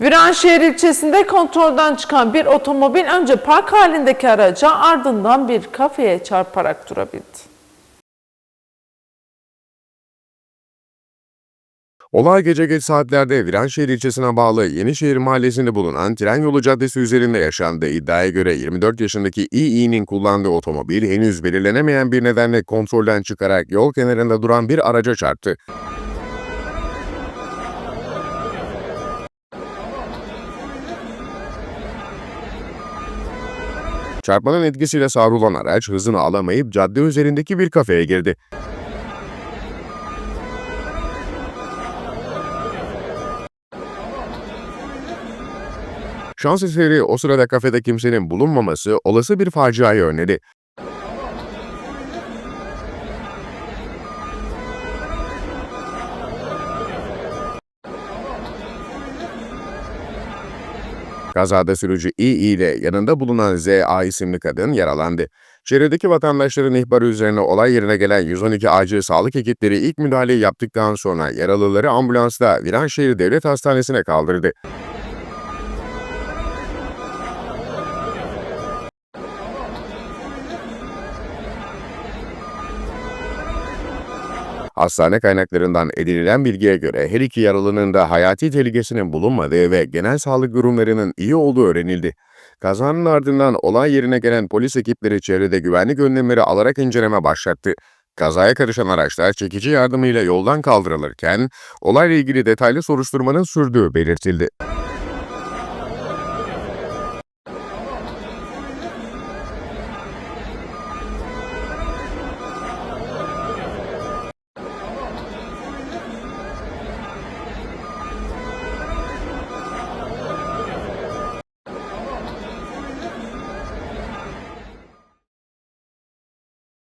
Viranşehir ilçesinde kontrolden çıkan bir otomobil önce park halindeki araca ardından bir kafeye çarparak durabildi. Olay gece geç saatlerde Viranşehir ilçesine bağlı Yenişehir mahallesinde bulunan tren yolu caddesi üzerinde yaşandı. İddiaya göre 24 yaşındaki İİ'nin kullandığı otomobil henüz belirlenemeyen bir nedenle kontrolden çıkarak yol kenarında duran bir araca çarptı. Çarpmanın etkisiyle savrulan araç hızını alamayıp cadde üzerindeki bir kafeye girdi. Şans eseri o sırada kafede kimsenin bulunmaması olası bir faciayı önledi. Kazada sürücü İ ile yanında bulunan ZA isimli kadın yaralandı. Çevredeki vatandaşların ihbarı üzerine olay yerine gelen 112 acil sağlık ekipleri ilk müdahaleyi yaptıktan sonra yaralıları ambulansla Viranşehir Devlet Hastanesi'ne kaldırdı. Hastane kaynaklarından edinilen bilgiye göre her iki yaralının da hayati tehlikesinin bulunmadığı ve genel sağlık durumlarının iyi olduğu öğrenildi. Kazanın ardından olay yerine gelen polis ekipleri çevrede güvenlik önlemleri alarak inceleme başlattı. Kazaya karışan araçlar çekici yardımıyla yoldan kaldırılırken olayla ilgili detaylı soruşturmanın sürdüğü belirtildi.